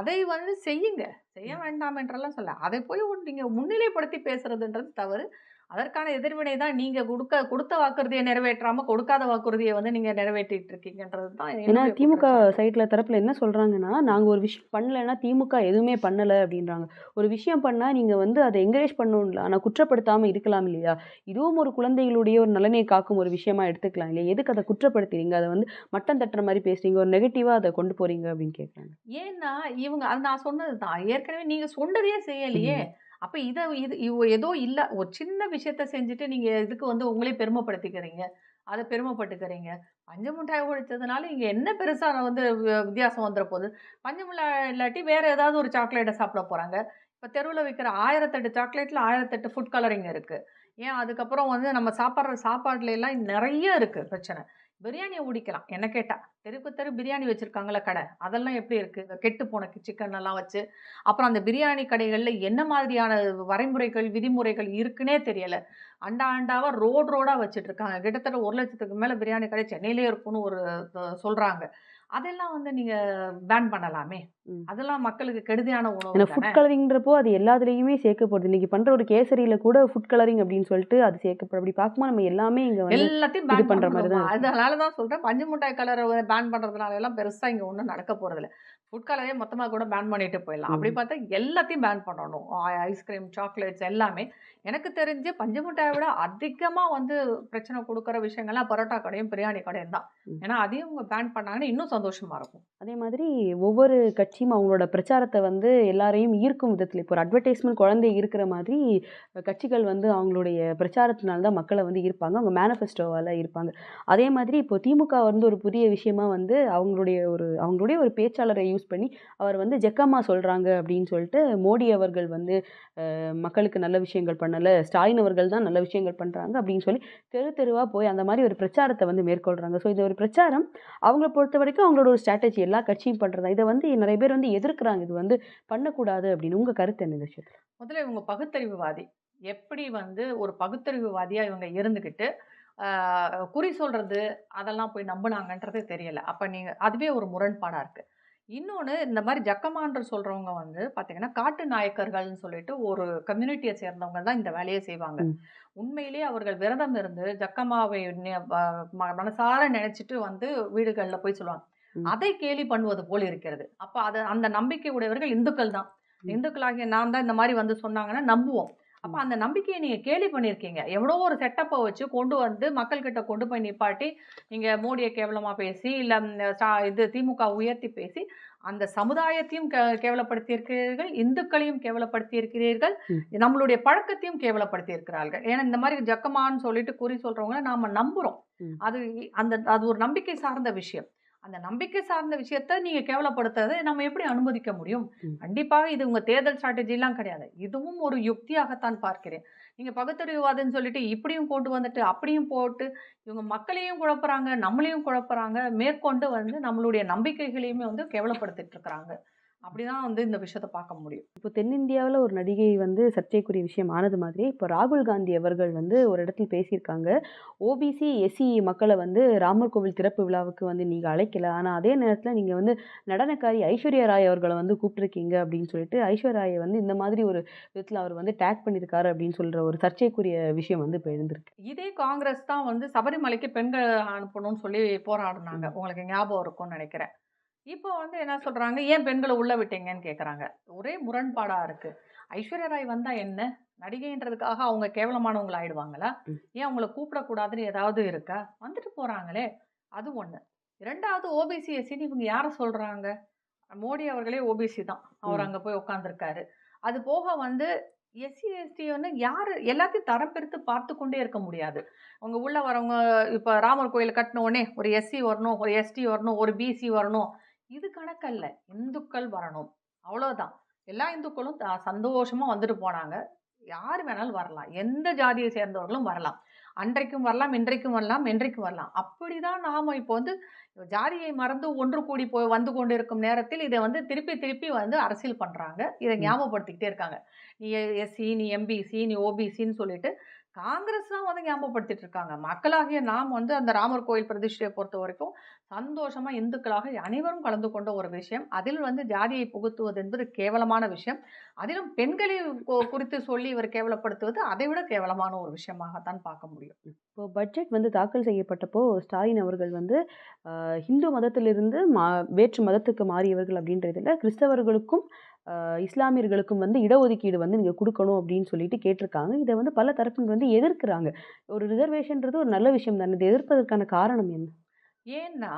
அதை வந்து செய்யுங்க. செய்ய வேண்டாம் என்றெல்லாம் சொல்ல. அதை போய் ஒரு நீங்க முன்னிலைப்படுத்தி பேசுறதுன்றது தவறு. அதற்கான எதிர்வினை தான் நீங்க கொடுக்க கொடுத்த வாக்குறுதியை நிறைவேற்றாம கொடுக்காத வாக்குறுதியை வந்து நீங்க நிறைவேற்றிட்டு இருக்கீங்கன்றது தான் ஏன்னா திமுக. சைடில் தரப்பில் என்ன சொல்கிறாங்கன்னா நாங்கள் ஒரு விஷயம் பண்ணலைன்னா திமுக எதுவுமே பண்ணலை அப்படின்றாங்க. ஒரு விஷயம் பண்ணால் நீங்கள் வந்து அதை என்கரேஜ் பண்ணணும்ல ஆனால் குற்றப்படுத்தாமல் இருக்கலாம் இல்லையா? இதுவும் ஒரு குழந்தைகளுடைய ஒரு நலனை காக்கும் ஒரு விஷயமா எடுத்துக்கலாம் இல்லையா? எதுக்கு அதை குற்றப்படுத்துறீங்க? அதை வந்து மட்டம் தட்டுற மாதிரி பேசுறீங்க ஒரு நெகட்டிவாக அதை கொண்டு போறீங்க அப்படின்னு கேட்குறாங்க ஏன்னா இவங்க அது நான் சொன்னது தான் ஏற்கனவே நீங்க சொன்னதையே செய்யலையே. அப்போ இதை இது ஏதோ இல்லை. ஒரு சின்ன விஷயத்த செஞ்சுட்டு நீங்கள் இதுக்கு வந்து உங்களே பெருமைப்படுத்திக்கிறீங்க. அதை பெருமைப்பட்டுக்கிறீங்க. பஞ்சமுட்டாய் ஒழிச்சதுனால என்ன பெருசாக வந்து வித்தியாசம் வந்துட போகுது? பஞ்சு இல்லாட்டி வேறு ஏதாவது ஒரு சாக்லேட்டை சாப்பிட போகிறாங்க இப்போ தெருவில் விற்கிற ஆயிரத்தெட்டு சாக்லேட்டில் ஆயிரத்தெட்டு ஃபுட் கலரிங் இருக்குது ஏன்? அதுக்கப்புறம் வந்து நம்ம சாப்பிட்ற சாப்பாடுல எல்லாம் நிறைய இருக்குது பிரச்சனை. பிரியாணியை உடிக்கலாம் என்ன கேட்டால் தெருக்கு தெரு பிரியாணி வச்சுருக்காங்களே கடை. அதெல்லாம் எப்படி இருக்குது இந்த கெட்டு போன சிக்கன் எல்லாம் வச்சு. அப்புறம் அந்த பிரியாணி கடைகளில் என்ன மாதிரியான வரைமுறைகள் விதிமுறைகள் இருக்குன்னே தெரியலை. அண்டா அண்டாவாக ரோடு ரோடாக வச்சுட்ருக்காங்க கிட்டத்தட்ட ஒரு லட்சத்துக்கு மேலே பிரியாணி கடை சென்னையிலே இருக்கும்னு ஒரு சொல்கிறாங்க அதெல்லாம் வந்து நீங்க பேன் பண்ணலாமே. அதெல்லாம் மக்களுக்கு கெடுதியான உணவு ஃபுட் தானே? கலரிங்கிறப்போ அது எல்லாத்துலேயுமே சேர்க்கப்படுது. இன்னைக்கு பண்ணுற ஒரு கேசரியில் கூட ஃபுட் கலரிங் அப்படின்னு சொல்லிட்டு அது சேர்க்கப்படும். அப்படி பார்க்கும்போது நம்ம எல்லாமே இங்கே எல்லாத்தையும் பேன் பண்ற மாதிரி தான். அதனால தான் சொல்றேன். பஞ்சு மிட்டாய் கலரை பேன் பண்றதுனால எல்லாம் பெருசா இங்க ஒன்றும் நடக்க போறது இல்ல ஃபுட் கலரே மொத்தமா கூட பேன் பண்ணிட்டு போயிடலாம். அப்படி. பார்த்தா எல்லாத்தையும் பேன் பண்ணணும். ஐஸ்கிரீம் சாக்லேட்ஸ் எல்லாமே. எனக்கு தெரிஞ்சு பஞ்சு மிட்டாயை விட அதிகமா வந்து பிரச்சனை கொடுக்குற விஷயங்கள்லாம் பரோட்டா கடையும் பிரியாணி கடையும் தான். ஏன்னா அதையும் அவங்க பேன் பண்ணாங்கன்னா இன்னும் சந்தோஷமா இருக்கும். அதே மாதிரி ஒவ்வொரு கட்சியும் அவங்களோட பிரச்சாரத்தை வந்து எல்லாரையும் ஈர்க்கும் விதத்தில். இப்போ ஒரு அட்வர்டைஸ்மெண்ட் குழந்தை இருக்கிற மாதிரி கட்சிகள் வந்து அவங்களுடைய பிரச்சாரத்தினால தான் மக்களை வந்து ஈர்ப்பாங்க. அவங்க மேனிஃபெஸ்டோவால் இருப்பாங்க அதே மாதிரி இப்போ திமுக வந்து ஒரு புதிய விஷயமா வந்து அவங்களுடைய ஒரு அவங்களுடைய ஒரு பேச்சாளரை யூஸ் பண்ணி அவர் வந்து ஜெக்கம்மா சொல்கிறாங்க அப்படின்னு சொல்லிட்டு மோடி அவர்கள் வந்து மக்களுக்கு நல்ல விஷயங்கள் பண்ணலை ஸ்டாலின் அவர்கள் தான் நல்ல விஷயங்கள் பண்ணுறாங்க அப்படின்னு சொல்லி தெரு தெருவாக போய் அந்த மாதிரி ஒரு பிரச்சாரத்தை வந்து மேற்கொள்கிறாங்க ஸோ இது ஒரு பிரச்சாரம். அவங்கள பொறுத்த வரைக்கும் அவங்களோட ஒரு ஸ்ட்ராட்டஜி எல்லா கட்சியும் பண்ணுறதா இதை வந்து நிறைய பேர் வந்து எதிர்க்கிறாங்க. இது வந்து பண்ணக்கூடாது அப்படின்னு. உங்கள் கருத்து என்ன விஷயத்தில்? முதல்ல இவங்க பகுத்தறிவுவாதி. எப்படி வந்து ஒரு பகுத்தறிவுவாதியாக இவங்க இருந்துக்கிட்டு குறி சொல்கிறது அதெல்லாம் போய் நம்புனாங்கன்றது தெரியலை. அப்போ நீங்கள் அதுவே ஒரு முரண்பாடாக இருக்குது இன்னொன்று இந்த மாதிரி ஜக்கமான்ற சொல்றவங்க வந்து பார்த்தீங்கன்னா காட்டு நாயக்கர்கள்னு சொல்லிட்டு ஒரு கம்யூனிட்டியை சேர்ந்தவங்க தான் இந்த வேலையை செய்வாங்க. உண்மையிலேயே அவர்கள் விரதம் இருந்து ஜக்கமாவை மனசார நினைச்சிட்டு வந்து வீடுகளில் போய் சொல்லுவாங்க. அதை கேலி பண்ணுவது போல் இருக்கிறது அப்போ அது அந்த நம்பிக்கை உடையவர்கள் இந்துக்கள் தான். இந்துக்களாகிய நான் தான் இந்த மாதிரி வந்து சொன்னாங்கன்னா நம்புவோம் அப்போ அந்த நம்பிக்கையை நீங்க கேலி பண்ணியிருக்கீங்க எவ்வளோ ஒரு செட்டப்பை வச்சு கொண்டு வந்து மக்கள்கிட்ட கொண்டு போய் நிப்பாட்டி நீங்க மோடியை கேவலமா பேசி இல்ல இது திமுக உயர்த்தி பேசி அந்த சமுதாயத்தையும் கே- கேவலப்படுத்தியிருக்கிறீர்கள் இந்துக்களையும் கேவலப்படுத்தியிருக்கிறீர்கள் ம். நம்மளுடைய பழக்கத்தையும் கேவலப்படுத்தி இருக்கிறார்கள் ஏன்னா இந்த மாதிரி ஜக்கமான்னு சொல்லிட்டு குறி சொல்றவங்கள நாம நம்புறோம். அது அந்த அது ஒரு நம்பிக்கை சார்ந்த விஷயம். அந்த நம்பிக்கை சார்ந்த விஷயத்த நீங்க கேவலப்படுத்துறதை நம்ம எப்படி அனுமதிக்க முடியும். கண்டிப்பாக இது உங்க தேர்தல் எல்லாம் கிடையாது. இதுவும் ஒரு யுக்தியாகத்தான் பார்க்கிறேன். நீங்க பகுத்தறிவுவாதம்னு சொல்லிட்டு இப்படியும் கொண்டு வந்துட்டு அப்படியும் போட்டு இவங்க மக்களையும் குழப்புறாங்க நம்மளையும் குழப்புறாங்க மேற்கொண்டு வந்து நம்மளுடைய நம்பிக்கைகளையுமே வந்து கேவலப்படுத்திட்டு இருக்கிறாங்க. அப்படிதான் வந்து இந்த விஷயத்தை பார்க்க முடியும். இப்போ தென்னிந்தியாவில் ஒரு நடிகை வந்து சர்ச்சைக்குரிய விஷயம் ஆனது மாதிரி இப்போ ராகுல் காந்தி அவர்கள் வந்து ஒரு இடத்துல பேசியிருக்காங்க. ஓபிசி எஸ்சி மக்களை வந்து ராமர் கோவில் திறப்பு விழாவுக்கு வந்து நீங்கள் அழைக்கல. ஆனால் அதே நேரத்தில் நீங்கள் வந்து நடனக்காரி ஐஸ்வர்யா ராய் அவர்களை வந்து கூப்பிட்டுருக்கீங்க அப்படின்னு சொல்லிட்டு ஐஸ்வர்யா ராயை வந்து இந்த மாதிரி ஒரு விதத்தில் அவர் வந்து டேக் பண்ணியிருக்காரு அப்படின்னு சொல்கிற ஒரு சர்ச்சைக்குரிய விஷயம் வந்து இப்போ எழுந்திருக்கு. இதே காங்கிரஸ் தான் வந்து சபரிமலைக்கு பெண்கள் அனுப்பணும்னு சொல்லி போராடினாங்க. உங்களுக்கு ஞாபகம் இருக்கும்னு நினைக்கிறேன். இப்போ வந்து என்ன சொல்றாங்க? ஏன் பெண்களை உள்ள விட்டீங்கன்னு கேக்குறாங்க. ஒரே முரண்பாடா இருக்கு. ஐஸ்வர்யா ராய் வந்தா என்ன? நடிகைன்றதுக்காக அவங்க கேவலமானவங்கள ஆயிடுவாங்களா. ஏன் அவங்கள கூப்பிடக்கூடாதுன்னு ஏதாவது இருக்கா? வந்துட்டு போறாங்களே. அது ஒண்ணு. இரண்டாவது ஓபிசி எஸ்சின்னு இவங்க யாரை சொல்றாங்க? மோடி அவர்களே ஓபிசி தான். அவர். அங்க போய் உட்காந்துருக்காரு அது போக வந்து எஸ்சி எஸ்டி வந்து யாரு? எல்லாத்தையும் தரம் பிரித்து பார்த்து கொண்டே இருக்க முடியாது. அவங்க உள்ள வரவங்க இப்ப ராமர் கோயில் கட்டின உடனே ஒரு எஸ்சி வரணும் ஒரு எஸ்டி வரணும் ஒரு பிசி வரணும். இது கணக்கல்ல இந்துக்கள் வரணும். அவ்வளவுதான். எல்லா இந்துக்களும் த- சந்தோஷமா வந்துட்டு போனாங்க. யார் வேணாலும் வரலாம். எந்த ஜாதியை சேர்ந்தவர்களும் வரலாம். அன்றைக்கும் வரலாம் இன்றைக்கும் வரலாம் என்றைக்கும் வரலாம். அப்படிதான் நாம இப்போ வந்து ஜாதியை மறந்து ஒன்று கூடி போய் வந்து கொண்டு இருக்கும் நேரத்தில் இதை வந்து திருப்பி திருப்பி வந்து அரசியல் பண்றாங்க. இதை. ஞாபகப்படுத்திக்கிட்டே இருக்காங்க. நீ எஸ்சி நீ எம்பிசி நீ ஓபிசின்னு சொல்லிட்டு காங்கிரஸ் தான் வந்து ஞாபகப்படுத்திட்டு இருக்காங்க மக்களாகிய நாம் வந்து அந்த ராமர் கோயில் பிரதிஷ்டையை பொறுத்த வரைக்கும் சந்தோஷமா இந்துக்களாக அனைவரும் கலந்து கொண்ட ஒரு விஷயம். அதில் வந்து ஜாதியை புகுத்துவது என்பது கேவலமான விஷயம். அதிலும் பெண்களை குறித்து சொல்லி இவர் கேவலப்படுத்துவது அதை விட கேவலமான ஒரு விஷயமாகத்தான் பார்க்க முடியும். இப்போ பட்ஜெட் வந்து தாக்கல் செய்யப்பட்டப்போ ஸ்டாலின் அவர்கள் வந்து ஹிந்து இந்து மதத்திலிருந்து மா வேற்று மதத்துக்கு மாறியவர்கள் அப்படின்றதுல கிறிஸ்தவர்களுக்கும் இஸ்லாமியர்களுக்கும் வந்து இடஒதுக்கீடு வந்து நீங்கள் கொடுக்கணும் அப்படின்னு சொல்லிட்டு கேட்டிருக்காங்க. இதை வந்து பல தரப்பினர் வந்து எதிர்க்கிறாங்க. ஒரு ரிசர்வேஷன்றது ஒரு நல்ல விஷயம் தானே? இதை எதிர்ப்பதற்கான காரணம் என்ன? ஏன்னா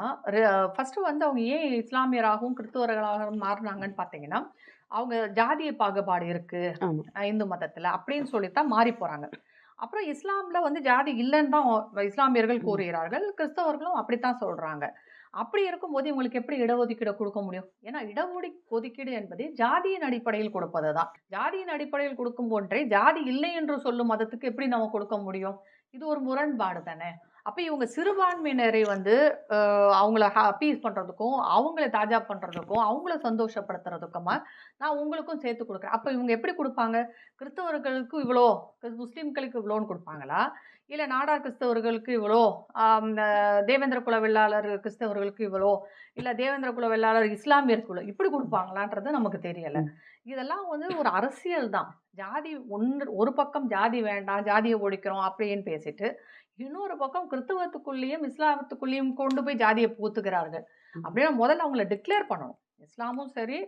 ஃபர்ஸ்ட் வந்து அவங்க ஏன் இஸ்லாமியராகவும் கிறிஸ்துவர்களாகவும் மாறினாங்கன்னு பார்த்தீங்கன்னா அவங்க ஜாதிய பாகுபாடு இருக்கு. ஆமா. அஹ் இந்து மதத்துல அப்படின்னு சொல்லித்தான் மாறி போறாங்க. அப்புறம் இஸ்லாம்ல வந்து ஜாதி இல்லைன்னு தான் இஸ்லாமியர்கள். கூறுகிறார்கள். கிறிஸ்தவர்களும் அப்படித்தான் சொல்றாங்க. அப்படி இருக்கும்போது இவங்களுக்கு எப்படி இடஒதுக்கீடு கொடுக்க முடியும்? ஏன்னா இடஒடி ஒதுக்கீடு என்பது ஜாதியின் அடிப்படையில் கொடுப்பது தான் ஜாதியின் அடிப்படையில் கொடுக்கும் ஒன்றை ஜாதி இல்லை என்று சொல்லும் மதத்துக்கு எப்படி நம்ம கொடுக்க முடியும்? இது ஒரு முரண்பாடு தானே? அப்ப இவங்க சிறுபான்மையினரை வந்து அவங்கள அப்பீஸ் பண்றதுக்கும் அவங்கள தாஜா பண்றதுக்கும் அவங்கள சந்தோஷப்படுத்துறதுக்குமா நான் உங்களுக்கும் சேர்த்து கொடுக்குறேன். அப்ப இவங்க எப்படி கொடுப்பாங்க? கிறிஸ்தவர்களுக்கு இவ்வளோ முஸ்லிம்களுக்கு இவ்வளோன்னு கொடுப்பாங்களா? இல்ல நாடார் கிறிஸ்தவர்களுக்கு இவ்வளோ தேவேந்திர குல வெள்ளாளர் கிறிஸ்தவர்களுக்கு இவ்வளோ இல்ல தேவேந்திர குல வெள்ளாளர் இஸ்லாமியருக்கு இவ்வளோ இப்படி கொடுப்பாங்களான்றது நமக்கு தெரியல. இதெல்லாம் வந்து ஒரு அரசியல் தான் ஜாதி ஒன்று ஒரு பக்கம் ஜாதி வேண்டாம் ஜாதியை ஒழிக்கிறோம் அப்படின்னு பேசிட்டு இன்னொரு பக்கம் கிறிஸ்தவத்துக்குள்ளேயும் இஸ்லாமத்துக்குள்ளேயும் கொண்டு போய் ஜாதியை பூத்துக்கிறார்கள். அப்படின்னா முதல்ல அவங்கள டிக்ளேர் பண்ணணும். இஸ்லாமும் சரி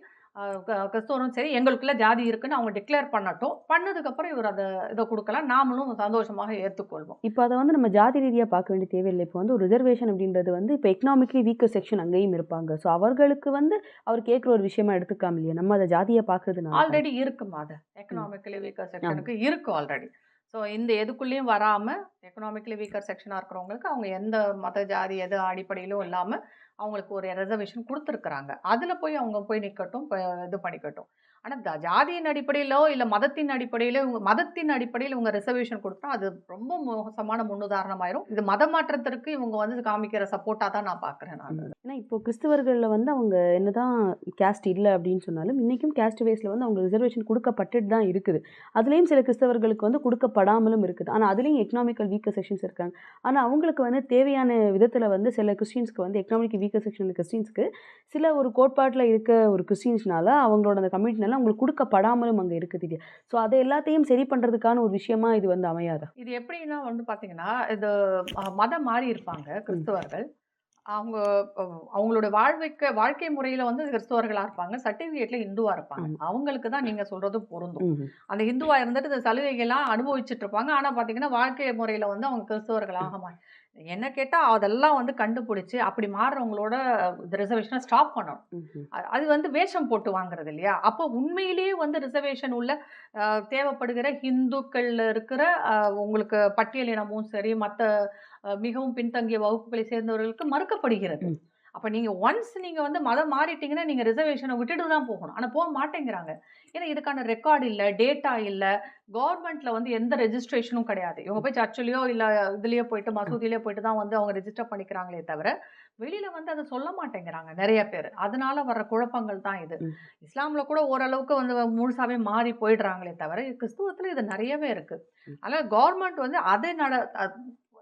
கிறிஸ்தவரும் சரி எங்களுக்குள்ள ஜாதி இருக்குன்னு அவங்க டிக்ளேர் பண்ணட்டும். பண்ணதுக்கப்புறம் இவர் அதை இதை கொடுக்கலாம். நாமளும் சந்தோஷமாக ஏற்றுக்கொள்வோம். இப்போ அதை வந்து நம்ம ஜாதி ரீதியாக பார்க்க வேண்டிய தேவையில்லை. இப்போ வந்து ஒரு ரிசர்வேஷன் அப்படின்றது வந்து இப்போ எக்கனாமிக்கலி வீக்கர் செக்ஷன் அங்கேயும் இருப்பாங்க. ஸோ அவர்களுக்கு வந்து அவர் கேட்குற ஒரு விஷயமா எடுத்துக்காம இல்லையா? நம்ம அதை ஜாதியாக பார்க்கறதுனால. ஆல்ரெடி இருக்குமா அது? எக்கனாமிக்கலி வீக்கர் செக்ஷனுக்கு இருக்கு ஆல்ரெடி ஸோ இந்த எதுக்குள்ளேயும் வராமல் எக்கனாமிக்கலி வீக்கர் செக்ஷனாக இருக்கிறவங்களுக்கு அவங்க எந்த மத ஜாதி எது அடிப்படையிலும் இல்லாமல் அவங்களுக்கு ஒரு ரிசர்வேஷன் கொடுத்துருக்குறாங்க. அதில் போய் அவங்க போய் நிற்கட்டும் இது பண்ணிக்கட்டும். ஆனால் ஜாதியின் அடிப்படையிலோ இல்லை மதத்தின் அடிப்படையிலோ இவங்க மதத்தின் அடிப்படையில் இவங்க ரிசர்வேஷன் கொடுத்தா அது ரொம்ப மோசமான முன்னுதாரணமாயிரும். இது மத மாற்றத்திற்கு இவங்க வந்து காமிக்கிற சப்போர்ட்டாக தான் நான் பார்க்குறேன் நான். ஏன்னா இப்போ கிறிஸ்தவர்களில் வந்து அவங்க என்னதான் கேஸ்ட் இல்லை அப்படின்னு சொன்னாலும் இன்றைக்கும் கேஸ்ட் வேஸில் வந்து அவங்க ரிசர்வேஷன் கொடுக்கப்பட்டுட்டு தான் இருக்குது. அதுலேயும் சில கிறிஸ்தவர்களுக்கு வந்து கொடுக்கப்படாமலும் இருக்குது. ஆனால் அதுலேயும் எக்கனாமிக்கல் வீக்கர் செக்ஷன்ஸ் இருக்காங்க. ஆனால் அவங்களுக்கு வந்து தேவையான விதத்தில் வந்து சில கிறிஸ்டின்ஸ்க்கு வந்து எக்கனாமிக் வீக்கர் செக்ஷன் கிறிஸ்டின்ஸ்க்கு சில ஒரு கோட்பாட்டில் இருக்க ஒரு கிறிஸ்டின்ஸ்னால அவங்களோட அந்த கம்யூனிட்டினால அவங்களுக்கு கொடுக்கப்படாமலும் அங்கே இருக்குது இல்லையா? ஸோ அதை எல்லாத்தையும் சரி பண்ணுறதுக்கான ஒரு விஷயமா இது வந்து அமையாதா? இது எப்படின்னா வந்து பார்த்தீங்கன்னா இது மதம் மாறி இருப்பாங்க கிறிஸ்தவர்கள். அவங்க அவங்களோட வாழ்வைக்கு வாழ்க்கை முறையில வந்து கிறிஸ்தவர்களா இருப்பாங்க. சர்டிஃபிகேட்ல இந்துவா இருப்பாங்க. அவங்களுக்கு தான் நீங்க சொல்றது பொருந்தும். அந்த இந்துவா இருந்துட்டு இந்த சலுகைகள்லாம் அனுபவிச்சுட்டு இருப்பாங்க. ஆனா பாத்தீங்கன்னா வாழ்க்கை முறையில வந்து அவங்க கிறிஸ்தவர்களாக என்ன கேட்டா அதெல்லாம் வந்து கண்டுபிடிச்சு அப்படி மாறுறவங்களோட ரிசர்வேஷனை ஸ்டாப் பண்ணணும். அது வந்து வேஷம் போட்டு வாங்குறது இல்லையா? அப்போ உண்மையிலேயே வந்து ரிசர்வேஷன் உள்ள தேவைப்படுகிற ஹிந்துக்கள் இருக்கிற உங்களுக்கு பட்டியலினமும் சரி மற்ற மிகவும் பின்தங்கிய வகுப்புகளை சேர்ந்தவர்களுக்கு மறுக்கப்படுகிறது. அப்போ நீங்கள் ஒன்ஸ் நீங்கள் வந்து மதம் மாறிட்டீங்கன்னா நீங்கள் ரிசர்வேஷனை விட்டுட்டு தான் போகணும். ஆனால் போக மாட்டேங்கிறாங்க. ஏன்னா இதுக்கான ரெக்கார்டு இல்லை டேட்டா இல்லை கவர்மெண்ட்ல வந்து எந்த ரெஜிஸ்ட்ரேஷனும் கிடையாது. இவங்க போய் சர்ச்சிலையோ இல்லை இதுலேயோ போயிட்டு மசூதியிலேயோ போயிட்டு தான் வந்து அவங்க ரெஜிஸ்டர் பண்ணிக்கிறாங்களே தவிர வெளியில வந்து அதை சொல்ல மாட்டேங்கிறாங்க நிறைய பேர். அதனால வர்ற குழப்பங்கள் தான் இது. இஸ்லாம்ல கூட ஓரளவுக்கு வந்து முழுசாவே மாறி போயிடுறாங்களே தவிர கிறிஸ்துவத்துல இது நிறையவே இருக்கு. ம். அதனால கவர்மெண்ட் வந்து அதை நட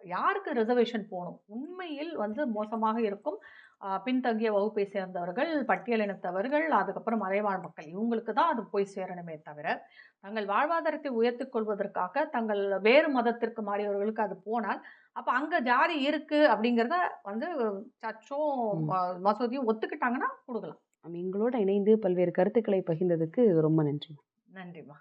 யாருக்கு ரிசர்வேஷன் போகணும்? உண்மையில் வந்து மோசமாக இருக்கும். பின்தங்கிய வகுப்பை சேர்ந்தவர்கள் பட்டியலினத்தவர்கள் அதுக்கப்புறம் மலைவாழ் மக்கள். இவங்களுக்கு தான் அது போய் சேரணுமே தவிர தங்கள் வாழ்வாதாரத்தை உயர்த்திக் கொள்வதற்காக தங்கள் வேறு மதத்திற்கு மாறியவர்களுக்கு அது போனால் அப்போ அங்கே ஜாதி இருக்கு அப்படிங்கிறத வந்து சர்ச்சும் மசூதியும் ஒத்துக்கிட்டாங்கன்னா கொடுக்கலாம். எங்களோட இணைந்து பல்வேறு கருத்துக்களை பகிர்ந்ததுக்கு ரொம்ப நன்றி நன்றிம்மா.